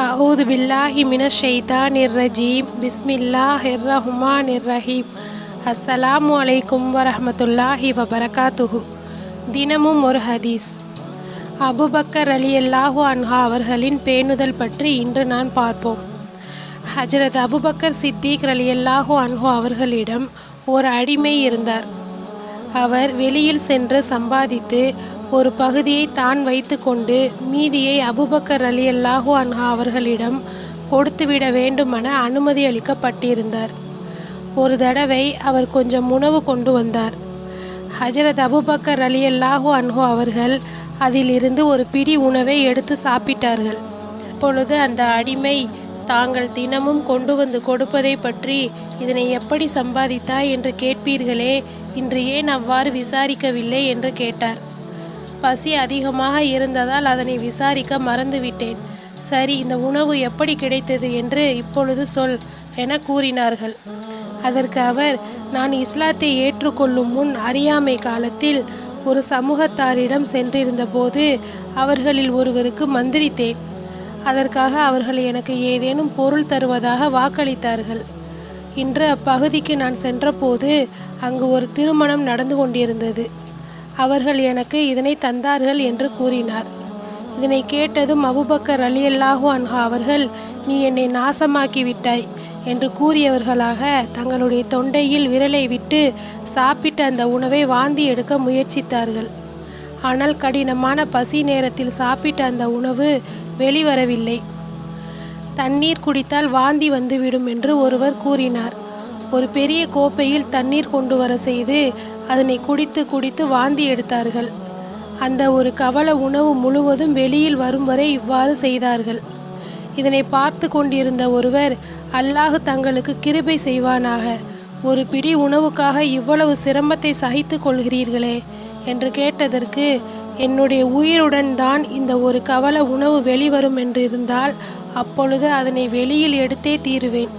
அவுது பில்லாஹி மின ஷெய்தான் இர்ரஜீம் பிஸ்மில்லா ஹிர்ரஹுமான் இர்ரஹீம் அஸ்ஸலாம் வலைக்கும் வரஹமத்துல்லாஹி வபரகாத்துஹு தினமும் ஒரு ஹதீஸ். அபுபக்கர் அலி அல்லாஹு அன்ஹா அவர்களின் பேணுதல் பற்றி இன்று நான் பார்ப்போம். ஹஜரத் அபுபக்கர் சித்திக் அலி அல்லாஹு அன்ஹு அவர்களிடம் ஒரு அடிமை இருந்தார். அவர் வெளியில் சென்று சம்பாதித்து ஒரு பகுதியை தான் வைத்துக்கொண்டு மீதியை அபுபக்கர் அலி அல்லாஹூ அன்ஹா அவர்களிடம் கொடுத்துவிட வேண்டுமென அனுமதி அளிக்கப்பட்டிருந்தார். ஒரு தடவை அவர் கொஞ்சம் உணவு கொண்டு வந்தார். ஹஜரத் அபுபக்கர் அலி அல்லாஹூ அன்ஹோ அவர்கள் அதிலிருந்து ஒரு பிடி உணவை எடுத்து சாப்பிட்டார்கள். அப்பொழுது அந்த அடிமை தாங்கள் தினமும் கொண்டு வந்து கொடுப்பதை பற்றி இதனை எப்படி சம்பாதித்தாய் என்று கேட்பீர்களே? இன்று ஏன் அவ்வாறு விசாரிக்கவில்லை? என்று கேட்டார். பசி அதிகமாக இருந்ததால் அதனை விசாரிக்க மறந்துவிட்டேன். சரி இந்த உணவு எப்படி கிடைத்தது என்று இப்பொழுது சொல் என கூறினார்கள். அதற்கு அவர் நான் இஸ்லாத்தை ஏற்றுக்கொள்ளும் முன் அறியாமை காலத்தில் ஒரு சமூகத்தாரிடம் சென்றிருந்த போது அவர்களில் ஒருவருக்கு மந்திரித்தேன். அதற்காக அவர்கள் எனக்கு ஏதேனும் பொருள் தருவதாக வாக்களித்தார்கள். இன்று அப்பகுதிக்கு நான் சென்றபோது அங்கு ஒரு திருமணம் நடந்து கொண்டிருந்தது. அவர்கள் எனக்கு இதனை தந்தார்கள் என்று கூறினார். இதனை கேட்டதும் அபுபக்கர் அலி அல்லாஹு அன்ஹா அவர்கள் நீ என்னை நாசமாக்கி விட்டாய் என்று கூறியவர்களாக தங்களுடைய தொண்டையில் விரலை விட்டு சாப்பிட்ட அந்த உணவை வாந்தி எடுக்க முயற்சித்தார்கள். ஆனால் கடினமான பசி நேரத்தில் சாப்பிட்ட அந்த உணவு வெளிவரவில்லை. தண்ணீர் குடித்தால் வாந்தி வந்துவிடும் என்று ஒருவர் கூறினார். ஒரு பெரிய கோப்பையில் தண்ணீர் கொண்டு வர செய்து அதனை குடித்து குடித்து வாந்தி எடுத்தார்கள். அந்த ஒரு கவல உணவு முழுவதும் வெளியில் வரும் வரை இவ்வாறு செய்தார்கள். இதனை பார்த்து கொண்டிருந்த ஒருவர் அல்லாஹு தங்களுக்கு கிருபை செய்வானாக. ஒரு பிடி உணவுக்காக இவ்வளவு சிரமத்தை சகித்து கொள்கிறீர்களே. என்று கேட்டதற்கு என்னுடைய உயிருடன் தான் இந்த ஒரு கவல உணவு வெளிவரும் என்றிருந்தால் அப்பொழுது அதனை வெளியில் எடுத்தே தீருவேன்.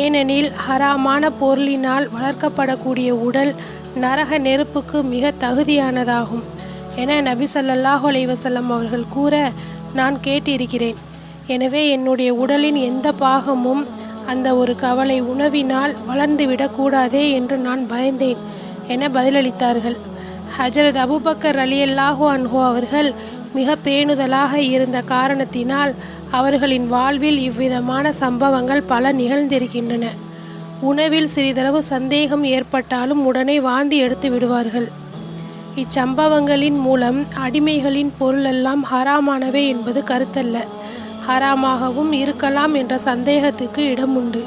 ஏனெனில் ஹராமான பொருளினால் வளர்க்கப்படக்கூடிய உடல் நரக நெருப்புக்கு மிக தகுதியானதாகும். என நபி சல்லாஹூ அலைவசல்லம் அவர்கள் கூற நான் கேட்டிருக்கிறேன். எனவே என்னுடைய உடலின் எந்த பாகமும் அந்த ஒரு கவலை உணவினால் வளர்ந்துவிடக்கூடாதே என்று நான் பயந்தேன் என பதிலளித்தார்கள். ஹஜரத் அபுபக்கர் அலி அல்லாஹோ அன்ஹோ அவர்கள் மிக பேணுதலாக இருந்த காரணத்தினால் அவர்களின் வாழ்வில் இவ்விதமான சம்பவங்கள் பல நிகழ்ந்திருக்கின்றன. உணவில் சிறிதளவு சந்தேகம் ஏற்பட்டாலும் உடனே வாந்தி எடுத்து விடுவார்கள். இச்சம்பவங்களின் மூலம் அடிமைகளின் பொருளெல்லாம் ஹராமானவை என்பது கருத்தல்ல. ஹராமாகவும் இருக்கலாம் என்ற சந்தேகத்துக்கு இடம் உண்டு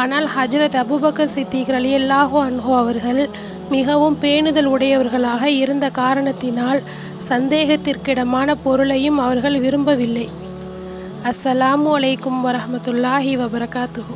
ஆனால் ஹஜரத் அபுபக்கர் சித்திக் அலி அல்லாஹோ அன்ஹோ அவர்கள் மிகவும் பேணுதல் உடையவர்களாக இருந்த காரணத்தினால் சந்தேகத்திற்கிடமான பொருளையும் அவர்கள் விரும்பவில்லை. அஸ்ஸலாமு அலைக்கும் வரமத்துல்லாஹி வபரகாத்துஹூ.